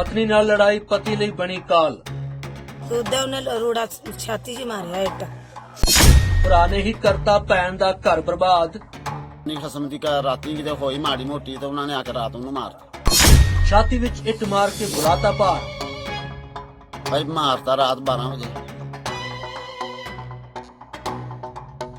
ਪਤਨੀ ਨਾਲ ਲੜਾਈ ਪਤੀ ਲਈ ਬਣੀ ਕਾਲ। ਉਦਾਂ ਉਹਨੇ ਰੋੜਾ ਛਾਤੀ 'ਚ ਮਾਰਿਆ ਇੱਟ। ਭਰਾ ਨੇ ਹੀ ਕਰਤਾ ਭੈਣ ਦਾ ਘਰ ਬਰਬਾਦ। ਨੀ ਖਸਮ ਦੀ ਕਾ ਰਾਤੀ ਕਿਤੇ ਹੋਈ ਮਾੜੀ ਮੋਟੀ ਤੇ ਉਹਨਾਂ ਨੇ ਆ ਕੇ ਰਾਤ ਨੂੰ ਮਾਰਤਾ। ਛਾਤੀ ਵਿੱਚ ਇੱਟ ਮਾਰ ਕੇ ਬੁਲਾਤਾ ਭਾਰ। ਭਾਈ ਮਾਰਤਾ ਰਾਤ 12 ਵਜੇ।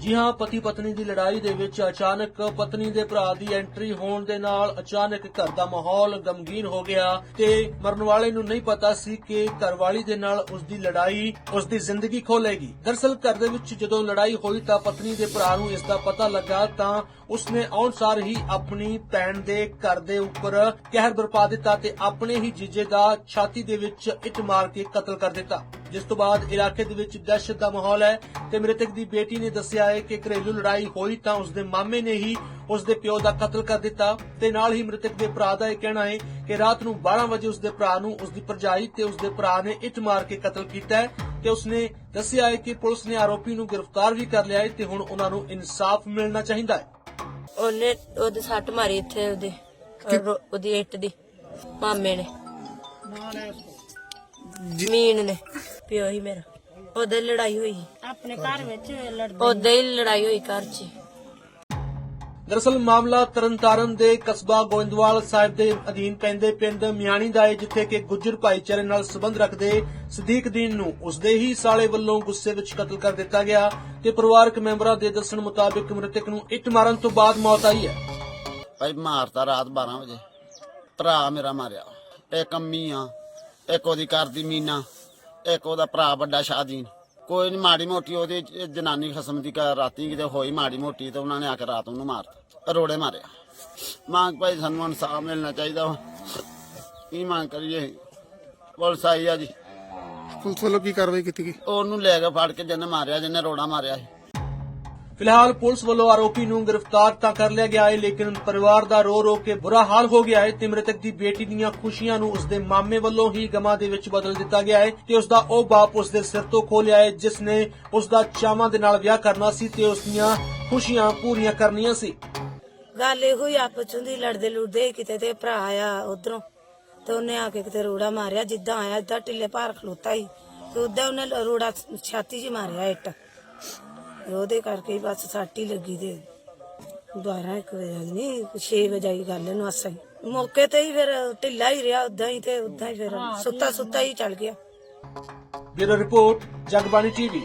ਜੀ ਹਾਂ ਪਤੀ ਪਤਨੀ ਦੀ ਲੜਾਈ ਦੇ ਵਿੱਚ ਅਚਾਨਕ ਪਤਨੀ ਦੇ ਭਰਾ ਦੀ ਐਂਟਰੀ ਹੋਣ ਦੇ ਨਾਲ ਅਚਾਨਕ ਘਰ ਦਾ ਮਾਹੌਲ ਗਮਗੀਨ ਹੋ ਗਿਆ ਤੇ ਮਰਨ ਵਾਲੇ ਨੂੰ ਨਹੀਂ ਪਤਾ ਸੀ ਕਿ ਘਰਵਾਲੀ ਦੇ ਨਾਲ ਉਸ ਦੀ ਲੜਾਈ ਉਸ ਦੀ ਜ਼ਿੰਦਗੀ ਖੋਲੇਗੀ ਦਰਸਲ ਘਰ ਦੇ ਵਿੱਚ ਜਦੋਂ ਲੜਾਈ ਹੋਈ ਤਾਂ ਪਤਨੀ ਦੇ ਭਰਾ ਨੂੰ ਇਸ ਦਾ ਪਤਾ ਲੱਗਾ ਤਾਂ ਉਸਨੇ ਆਉਣਸਾਰ ਹੀ ਆਪਣੀ ਭੈਣ ਦੇ ਘਰ ਦੇ ਉੱਪਰ ਕਹਿਰ ਬਰਪਾ ਦਿੱਤਾ ਤੇ ਆਪਣੇ ਹੀ ਜੀਜੇ ਦਾ ਛਾਤੀ ਦੇ ਵਿੱਚ ਇੱਟ ਮਾਰ ਕੇ ਕਤਲ ਕਰ ਦਿੱਤਾ। ਜਿਸ ਤੋਂ ਬਾਅਦ ਇਲਾਕੇ ਦੇ ਵਿੱਚ ਦਹਿਸ਼ਤ ਦਾ ਮਾਹੌਲ ਹੈ ਤੇ ਮ੍ਰਿਤਕ ਦੀ ਬੇਟੀ ਨੇ ਦੱਸਿਆ ਹੈ ਕਿ ਘਰੇਲੂ ਲੜਾਈ ਹੋਈ ਤਾਂ ਉਸਦੇ ਮਾਮੇ ਨੇ ਹੀ ਉਸਦੇ ਪਿਓ ਦਾ ਕਤਲ ਕਰ ਦਿੱਤਾ ਤੇ ਨਾਲ ਹੀ ਮ੍ਰਿਤਕ ਦੇ ਭਰਾ ਦਾ ਇਹ ਕਹਿਣਾ ਹੈ ਕਿ ਰਾਤ ਨੂੰ 12 ਵਜੇ ਉਸਦੇ ਭਰਾ ਨੂੰ ਉਸਦੀ ਭਰਜਾਈ ਤੇ ਉਸਦੇ ਭਰਾ ਨੇ ਇੱਟ ਮਾਰ ਕੇ ਕਤਲ ਕੀਤਾ ਤੇ ਉਸਨੇ ਦੱਸਿਆ ਹੈ ਕਿ ਪੁਲਿਸ ਨੇ ਆਰੋਪੀ ਨੂੰ ਗ੍ਰਿਫਤਾਰ ਵੀ ਕਰ ਲਿਆ ਹੈ ਤੇ ਹੁਣ ਉਹਨਾਂ ਨੂੰ ਇਨਸਾਫ ਮਿਲਣਾ ਚਾਹੀਦਾ ਹੈ। ਉਹਨੇ ਉਹਦੇ ਸੱਟ ਮਾਰੀ ਇੱਥੇ ਉਹਦੇ ਉਹਦੀ ਇੱਟ ਦੀ ਮਾਮੇ ਨੇ। ਜ਼ਮੀਨ ਨੇ। ਪਿਓ ਹੀ ਮੇਰਾ। ਉਹਦੇ ਲੜਾਈ ਹੋਈ। ਆਪਣੇ ਘਰ ਵਿੱਚ ਲੜਦੇ ਉਹਦੇ ਹੀ ਲੜਾਈ ਹੋਈ ਘਰ 'ਚ। ਦਰਅਸਲ ਮਾਮਲਾ ਤਰਨਤਾਰਨ ਦੇ ਕਸਬਾ ਗੋਇੰਦਵਾਲ ਸਾਹਿਬ ਦੇ ਅਧੀਨ ਪੈਂਦੇ ਪਿੰਡ ਮਿਆਣੀ ਦਾ ਹੈ ਜਿੱਥੇ ਕਿ ਗੁੱਜਰ ਭਾਈਚਾਰੇ ਨਾਲ ਸੰਬੰਧ ਰੱਖਦੇ ਸਦੀਕ ਦੀਨ ਨੂੰ ਉਸਦੇ ਹੀ ਸਾਲੇ ਵੱਲੋਂ ਗੁੱਸੇ ਵਿੱਚ ਕਤਲ ਕਰ ਦਿੱਤਾ ਗਿਆ ਤੇ ਪਰਿਵਾਰਕ ਮੈਂਬਰਾਂ ਦੇ ਦੱਸਣ ਮੁਤਾਬਿਕ ਮ੍ਰਿਤਕ ਨੂੰ ਇੱਟ ਮਾਰਨ ਤੋਂ ਬਾਅਦ ਮੌਤ ਆਈ ਹੈ। ਭਾਈ ਮਾਰਤਾ ਰਾਤ 12 ਵਜੇ। ਭਰਾ ਮੇਰਾ ਮਾਰਿਆ। ਇੱਕ ਅੰਮੀ ਆ ਇੱਕ ਉਹਦੀ ਘਰ ਦੀ ਮੀਨਾ। ਇੱਕ ਉਹਦਾ ਭਰਾ ਵੱਡਾ ਸ਼ਾਦੀਨ ਕੋਈ ਨੀ ਮਾੜੀ ਮੋਟੀ ਉਹਦੀ ਜਨਾਨੀ ਖਸਮ ਦੀ ਕਾ ਰਾਤੀ ਕਿਤੇ ਹੋਈ ਮਾੜੀ ਮੋਟੀ ਤੇ ਉਹਨਾਂ ਨੇ ਆ ਕੇ ਰਾਤ ਨੂੰ ਮਾਰਤਾ। ਰੋੜੇ ਮਾਰਿਆ। ਮੰਗ ਭਾਈ ਸਾਨੂੰ ਇਨਸਾਫ ਮਿਲਣਾ ਚਾਹੀਦਾ ਵਾ। ਕੀ ਮੰਗ ਕਰੀਏ? ਪੁਲਿਸ ਆਈ ਆ ਜੀ। ਪੁਲਿਸ ਵੱਲੋਂ ਕੀ ਕਾਰਵਾਈ ਕੀਤੀ ਗਈ? ਉਹਨੂੰ ਲੈ ਕੇ ਫੜ ਕੇ ਜਿਹਨੇ ਮਾਰਿਆ ਜਿਹਨੇ ਰੋੜਾ ਮਾਰਿਆ ਸੀ। ਫਿਲਹਾਲ ਪੁਲਿਸ ਵੱਲੋਂ ਆਰੋਪੀ ਨੂੰ ਗ੍ਰਿਫਤਾਰ ਤਾਂ ਕਰ ਲਿਆ ਗਿਆ ਹੈ, ਲੇਕਿਨ ਪਰਿਵਾਰ ਦਾ ਰੋ ਰੋ ਕੇ ਬੁਰਾ ਹਾਲ ਹੋ ਗਿਆ ਹੈ ਤੇ ਮ੍ਰਿਤਕ ਦੀ ਬੇਟੀ ਦੀਆਂ ਖੁਸ਼ੀਆਂ ਨੂੰ ਉਸਦੇ ਮਾਮੇ ਵੱਲੋਂ ਹੀ ਗਮਾਂ ਦੇ ਵਿੱਚ ਬਦਲ ਦਿੱਤਾ ਗਿਆ ਹੈ ਤੇ ਉਸਦਾ ਉਹ ਬਾਪ ਉਸਦੇ ਸਿਰ ਤੋਂ ਖੋ ਹੈ, ਜਿਸ ਨੇ ਉਸਦਾ ਚਾਵਾਂ ਦੇ ਨਾਲ ਵਿਆਹ ਕਰਨਾ ਸੀ ਤੇ ਉਸ ਦੀਆਂ ਖੁਸ਼ੀਆਂ ਪੂਰੀਆਂ ਕਰਨੀਆਂ ਸੀ। ਗੱਲ ਇਹੋ ਹੀ ਆਪਸ ਚ ਹੁੰਦੀ, ਲੜਦੇ ਲੁੜਦੇ ਕਿਤੇ ਤੇ ਭਰਾ ਆਇਆ ਉਧਰੋਂ ਤੇ ਉਹਨੇ ਆ ਕੇ ਕਿਤੇ ਰੋੜਾ ਮਾਰਿਆ, ਜਿੱਦਾਂ ਆਇਆ ਇਦਾਂ ਢਿੱਲੇ ਭਾਰ ਖਲੋਤਾ ਹੀ ਤੇ ਉਦਾਂ ਉਹਨੇ ਰੋੜਾ ਛਾਤੀ 'ਚ ਮਾਰਿਆ ਇੱਟ। ਉਹਦੇ ਕਰਕੇ ਹੀ ਬਸ ਸੱਟ ਹੀ ਲੱਗੀ ਤੇ 12 ਇੱਕ ਵਜੇ ਦੀ ਨਹੀਂ 6 ਵਜੇ ਦੀ ਗੱਲ ਨੂੰ ਅਸਾਂ ਹੀ। ਮੌਕੇ ਤੇ ਹੀ ਫਿਰ ਢਿੱਲਾ ਹੀ ਰਿਹਾ ਉਦਾਂ ਹੀ ਤੇ ਉਦਾਂ ਹੀ ਫਿਰ ਸੁੱਤਾ ਸੁੱਤਾ ਹੀ। ਚੱਲ ਗਿਆ। Bureau report Jagbani TV.